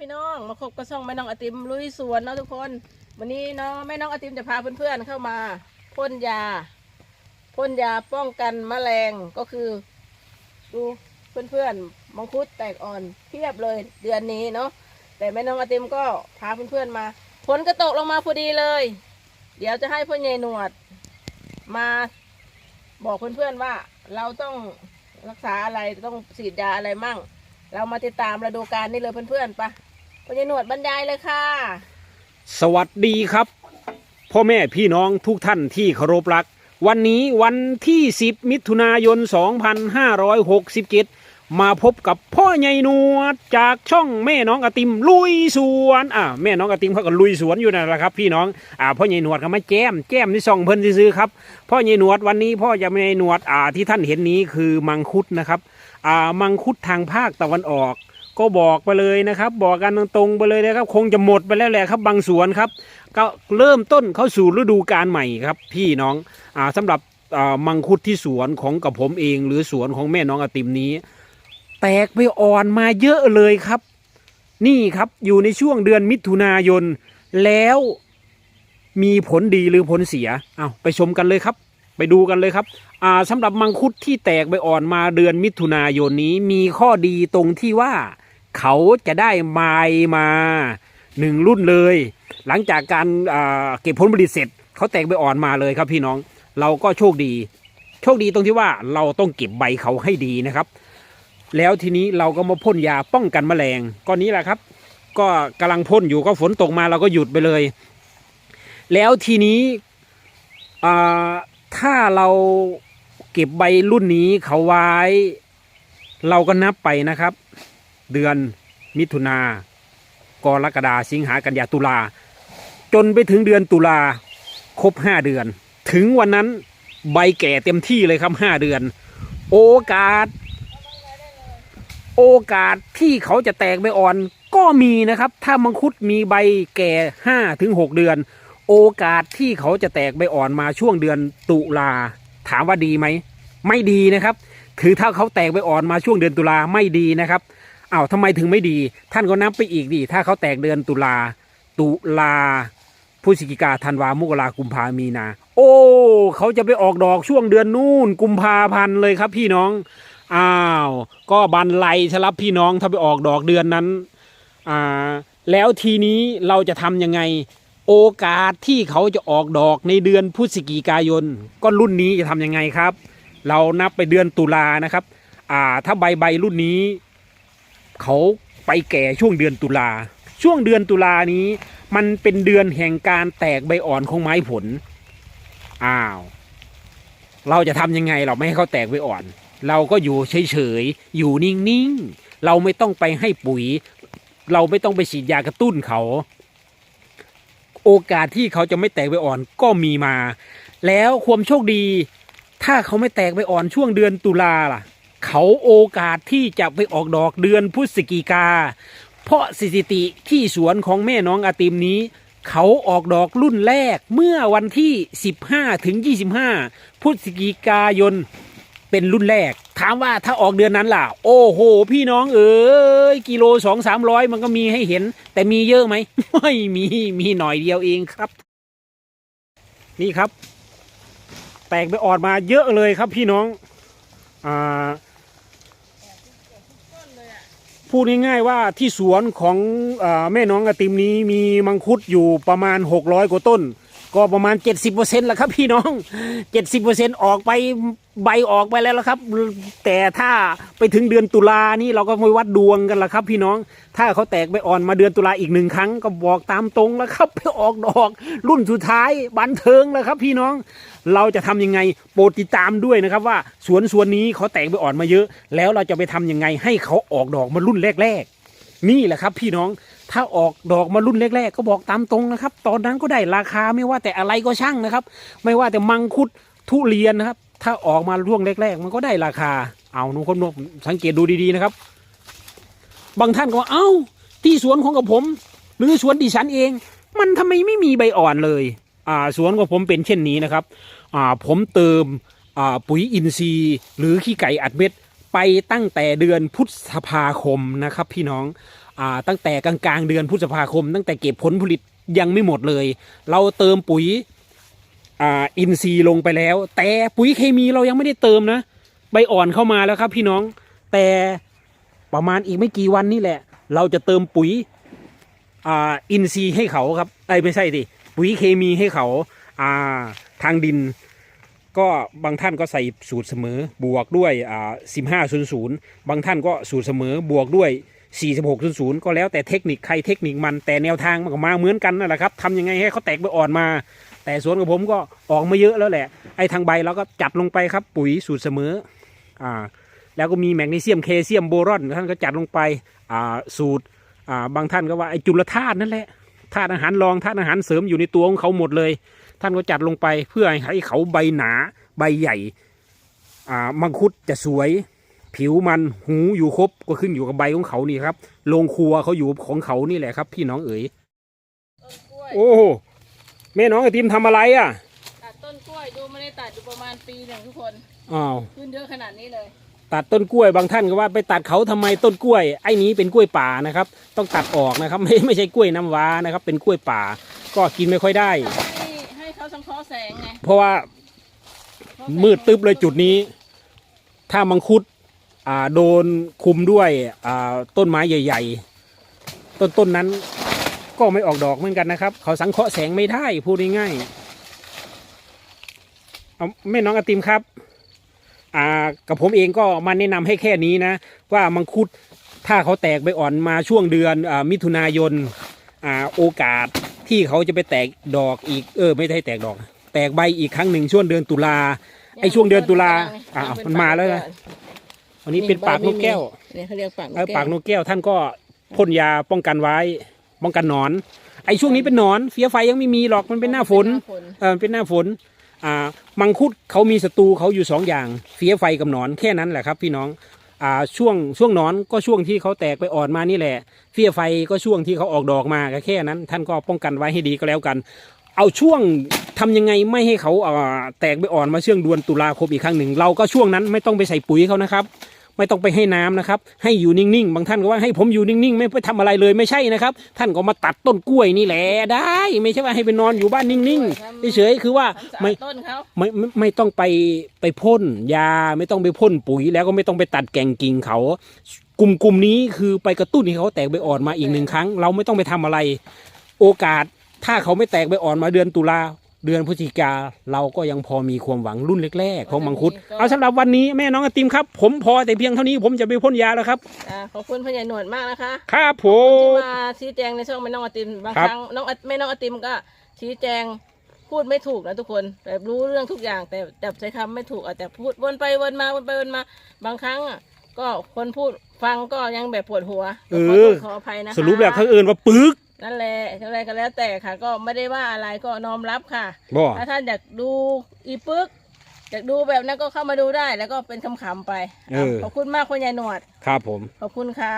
พี่น้องมาพบกับช่องแม่น้องอติมลุยสวนเนาะทุกคน วันนี้เนาะแม่น้องอติมจะพาเพื่อนๆเข้ามาพ่นยาพ่นยาป้องกันแมลงก็คือดูเพื่อนๆมังคุดแตกอ่อนเพียบเลยเดือนนี้เนาะแต่แม่น้องอติมก็พาเพื่อนๆมาฝนก็ตกลงมาพอดีเลย เดี๋ยวจะให้พ่อใหญ่หนวด มาบอกเพื่อนๆว่า เราต้องรักษาอะไรต้องฉีดยาอะไรมั่ง เรามาติดตามฤดูกาลนี่เลยเพื่อนๆปะ พ่อใหญ่หนวดบรรยายเลยค่ะ สวัสดีครับ พ่อแม่พี่น้องทุกท่านที่เคารพรัก วันนี้วันที่ 10 มิถุนายน 2567 มาพบกับพ่อใหญ่หนวดจากช่องแม่น้องอติมลุยสวนอ่าแม่น้องอติมเขาก็ลุยสวนอยู่นั่นแหละครับ พี่น้องอ่าพ่อใหญ่หนวดก็มาแจมแจมที่ซองเพิ่นซื้อครับพ่อใหญ่หนวดวันนี้พ่อจะไม่หนวดอ่าที่ท่านเห็นนี้คือมังคุดนะครับอ่ามังคุดทางภาคตะวันออก ก็บอกไปเลยนะครับ บอกกันตรงๆไปเลยนะครับ คงจะหมดไปแล้วแหละครับ บางสวนครับ ก็เริ่มต้นเข้าสู่ฤดูกาลใหม่ครับ พี่น้องอ่าสำหรับมังคุดที่สวนของกับผมเอง หรือสวนของแม่น้องอติมนี้ แตกไปอ่อนมาเยอะเลยครับ นี่ครับอยู่ในช่วงเดือนมิถุนายน แล้วมีผลดีหรือผลเสียเอาไปชมกันเลยครับ ไปดูกันเลยครับสำหรับมังคุดที่แตกใบอ่อนมาเดือนมิถุนายนนี้มีข้อดีตรงที่ว่า เขาจะได้ไม้มาหนึ่งรุ่นเลย หลังจากการเก็บผลผลิตเสร็จเขาแตกใบอ่อนมาเลยครับพี่น้อง เราก็โชคดี โชคดีตรงที่ว่าเราต้องเก็บใบเขาให้ดีนะครับ แล้วทีนี้เราก็มาพ่นยาป้องกันแมลงก็นี้แหละครับ ก็กำลังพ่นอยู่ก็ฝนตกมาเราก็หยุดไปเลย แล้วทีนี้ถ้าเราเก็บใบรุ่นนี้เขาไว้ เราก็นับไปนะครับ เดือนมิถุนากรกฎาสิงหากันยาตุลา จนไปถึงเดือนตุลาครบห้าเดือน ถึงวันนั้นใบแก่เต็มที่เลยครับห้าเดือน โอกาส โอกาสที่เขาจะแตกใบอ่อนก็มีนะครับ ถ้ามังคุดมีใบแก่ห้าถึงหกเดือน โอกาสที่เขาจะแตกใบอ่อนมาช่วงเดือนตุลาถามว่าดีไหม ไม่ดีนะครับ ถือถ้าเขาแตกใบอ่อนมาช่วงเดือนตุลาไม่ดีนะครับ อ้าวทำไมถึงไม่ดี ท่านก็นับไปอีกดิถ้าเขาแตกเดือนตุลา ตุลาพฤศจิกาธันวามกรากุมภามีนา โอ้ เขาจะไปออกดอกช่วงเดือนนู่น กุมภาพันธ์เลยครับพี่น้องอ้าวก็บันไลชลับพี่น้องถ้าไปออกดอกเดือนนั้นอ่าแล้วทีนี้เราจะทำยังไง โอกาสที่เขาจะออกดอกในเดือนพฤศจิกายน ก็รุ่นนี้จะทำยังไงครับ เรานับไปเดือนตุลานะครับอ่าถ้าใบใบรุ่นนี้ เขาไปแก่ช่วงเดือนตุลา ช่วงเดือนตุลานี้ มันเป็นเดือนแห่งการแตกใบอ่อนของไม้ผล อ้าว เราจะทำยังไงเราไม่ให้เขาแตกใบอ่อน เราก็อยู่เฉยๆ อยู่นิ่งๆ เราไม่ต้องไปให้ปุ๋ย เราไม่ต้องไปฉีดยากระตุ้นเขา โอกาสที่เขาจะไม่แตกใบอ่อนก็มีมา แล้วความโชคดี ถ้าเขาไม่แตกใบอ่อนช่วงเดือนตุลาล่ะ เขาโอกาสที่จะไปออกดอกเดือนพฤศจิกา เพราะสถิติที่สวนของแม่น้องอาติมนี้ เขาออกดอกรุ่นแรกเมื่อวันที่ 15ถึง25 พฤศจิกายนเป็นรุ่นแรก ถามว่าถ้าออกเดือนนั้นล่ะ โอ้โห พี่น้องเอ๋ยกิโลสองสามร้อยมันก็มีให้เห็น แต่มีเยอะไหมไม่มีมีหน่อยเดียวเองครับ นี่ครับ แตกไปออดมาเยอะเลยครับพี่น้องอ่า พูดง่ายๆว่าที่สวนของอแม่น้องอติมนี้มีมังคุดอยู่ประมาณ 600 กว่าต้น ก็ประมาณ 70%แล้วครับพี่น้อง 70%ออกไปใบออกไปแล้วละครับ แต่ถ้าไปถึงเดือนตุลานี่เราก็ไปวัดดวงกันละครับ พี่น้อง ถ้าเขาแตกใบอ่อนมาเดือนตุลาอีกหนึ่งครั้ง ก็บอกตามตรงแล้วครับไปออกดอก รุ่นสุดท้ายบันเทิงแล้วครับ พี่น้อง เราจะทำยังไงโปรดติดตามด้วยนะครับ ว่าสวนสวนนี้เขาแตกใบอ่อนมาเยอะ แล้วเราจะไปทำยังไงให้เขาออกดอกมารุ่นแรก ๆ นี่แหละครับ พี่น้องถ้าออกดอกมารุ่นแรกๆ ก็บอกตามตรงนะครับ ตอนนั้นก็ได้ราคาไม่ว่าแต่อะไรก็ช่างนะครับ ไม่ว่าแต่มังคุดทุเรียนนะครับ ถ้าออกมาช่วงแรกๆ มันก็ได้ราคา เอาหนุคนสังเกตดูดีๆนะครับ บางท่านก็ว่าเอ้า ที่สวนของกับผม หรือสวนดิฉันเอง มันทำไมไม่มีใบอ่อนเลย อ่าสวนของผมเป็นเช่นนี้นะครับ อ่าผมเติมอ่าปุ๋ยอินทรีย์ หรือขี้ไก่อัดเม็ด ไปตั้งแต่เดือนพฤษภาคมนะครับพี่น้องอ่าตั้งแต่กลางๆ เดือนพฤษภาคม ตั้งแต่เก็บผลผลิตยังไม่หมดเลย เราเติมปุ๋ยอ่าอินทรีย์ลงไปแล้ว แต่ปุ๋ยเคมีเรายังไม่ได้เติมนะใบอ่อนเข้ามาแล้วครับพี่น้องแต่ประมาณอีกไม่กี่วันนี่แหละ เราจะเติมปุ๋ยอ่าอินทรีย์ให้เขาครับไอ้ไม่ใช่ดิปุ๋ยเคมีให้เขาอ่าทางดิน ก็บางท่านก็ใส่สูตรเสมอบวกด้วยอ่าสิบห้าศูนย์ศูนย์บางท่านก็สูตรเสมอบวกด้วยสี่สิบหกศูนย์ศูนย์ก็แล้วแต่เทคนิคใครเทคนิคมันแต่แนวทางมันก็มาเหมือนกันนั่นแหละครับทำยังไงให้เขาแตกใบอ่อนมา แต่สวนของผมก็ออกมาเยอะแล้วแหละ ไอ้ทางใบเราก็จัดลงไปครับ ปุ๋ยสูตรเสมออ่าแล้วก็มีแมกนีเซียมเคเซียมโบรอนท่านก็จัดลงไปอ่าสูตรอ่าบางท่านก็ว่าไอ้จุลธาตุนั่นแหละธาตุอาหารรองธาตุอาหารเสริมอยู่ในตัวของเขาหมดเลย ท่านก็จัดลงไปเพื่อให้เขาใบหนาใบใหญ่อ่ามังคุดจะสวย ผิวมันหูอยู่ครบก็ขึ้นอยู่กับใบของเขานี่ครับโรงครัวเขาอยู่ของเขานี่แหละครับ พี่น้องเอ๋ยต้นกล้วยโอ้แม่น้องไอติมทำอะไรอะตัดต้นกล้วยดูไม่ได้ตัดอยู่ประมาณปีหนึ่งทุกคนอ้าวขึ้นเยอะขนาดนี้เลยตัดต้นกล้วยบางท่านก็ว่าไปตัดเขาทำไมต้นกล้วยไอ้นี้เป็นกล้วยป่านะครับ ต้องตัดออกนะครับ ไม่ไม่ใช่กล้วยน้ำว้านะครับ เป็นกล้วยป่า ก็กินไม่ค่อยได้ให้ให้ เขาสังเคราะห์แสงไงเพราะว่ามืดตึ๊บเลยจุดนี้ ถ้ามังคุดอ่าโดนคุมด้วยอ่าต้นไม้ใหญ่ ๆ ต้นต้นนั้นก็ไม่ออกดอกเหมือนกันนะครับ เขาสังเคราะห์แสงไม่ได้พูดง่ายๆเอาแม่น้องไอติมครับอ่ากับผมเองก็มาแนะนำให้แค่นี้นะ ว่ามังคุดถ้าเขาแตกใบอ่อนมาช่วงเดือนอมิถุนายนอโอกาส ที่เขาจะไปแตกดอกอีกเออ ไม่ได้แตกดอก แตกใบอีกครั้งหนึ่งช่วงเดือนตุลาไอ้ช่วงเดือนตุลาอะมันมาแล้วนะวันนี้เป็นปากนกแก้วเนี่ยเขาเรียกปากนเออกแก้วปากนกแก้วท่านก็พ่นยาป้องกันไว้ ป้องกันหนอน ไอ้ช่วงนี้เป็นหนอนเฟี้ยไฟยังไม่มีหรอกมันเป็นหน้าฝนเป็หาฝนเออเป็นหน้าฝนอ่ามังคุดเขามีศัตรูเขาอยู่สองอย่างเฟี้ยไฟกับหนอนแค่นั้นแหละครับ พี่น้อง อ่าช่วงช่วงนอนก็ช่วงที่เขาแตกไปอ่อนมานี่แหละเฟี้ยไฟก็ช่วงที่เขาออกดอกมาก็แค่นั้น ท่านก็ป้องกันไว้ให้ดีก็แล้วกัน เอาช่วงทำยังไงไม่ให้เขาอ่าแตกไปอ่อนมาช่วงเดือนตุลาคมอีกครั้งหนึ่ง เราก็ช่วงนั้นไม่ต้องไปใส่ปุ๋ยเขานะครับ ไม่ต้องไปให้น้ำนะครับ ให้อยู่นิ่งๆ บางท่านก็ว่าให้ผมอยู่นิ่งๆ ไม่ไปทำอะไรเลยไม่ใช่นะครับ ท่านก็มาตัดต้นกล้วยนี่แหละได้ ไม่ใช่ว่าให้ไปนอนอยู่บ้านนิ่งๆเฉยๆคือว่าทำสะอาไม่ดต้นเขาไม่ไม่ไม่ต้องไปไปพ่นยาไม่ต้องไปพ่นปุ๋ย แล้วก็ไม่ต้องไปตัดแก่งกิ่งเขา กลุ่มกลุ่มนี้คือไปกระตุ้นให้เขาแตกใบอ่อนมาอีกหนึ่งครั้ง เราไม่ต้องไปทำอะไร โอกาสถ้าเขาไม่แตกใบอ่อนมาเดือนตุลา เดือนพฤศจิกาเราก็ยังพอมีความหวังรุ่นแรกๆของมังคุด เอาสำหรับวันนี้แม่น้องไอติมครับ ผมพอแต่เพียงเท่านี้ผมจะไปพ่นยาแล้วครับอ่าขอบคุณพ่อใหญ่หนวดมากนะคะครับผที่ม มาชี้แจงในช่องแม่น้องไอติมบางครับครั้งน้องแม่น้องไอติมก็ชี้แจงพูดไม่ถูกนะทุกคนแบบรู้เรื่องทุกอย่างแต่จับใช้คำไม่ถูกอาจจะพูดวนไปวนมาวนไปวนมา บางครั้งอะก็คนพูดฟังก็ยังแบบปวดหัวเอขออโทษขออภัยนะคะ สรุปแล้วเขาเอื่นว่าปึก นั่นแหละอะไรก็แล้วแต่ค่ะ ก็ไม่ได้ว่าอะไรก็น้อมรับค่ะ บ่ ถ้าท่านอยากดูอีปึ๊กอยากดูแบบนั้นก็เข้ามาดูได้แล้วก็เป็นคำๆไปเออ ขอบคุณมากคุณยายหนวด ครับผม ขอบคุณค่ะ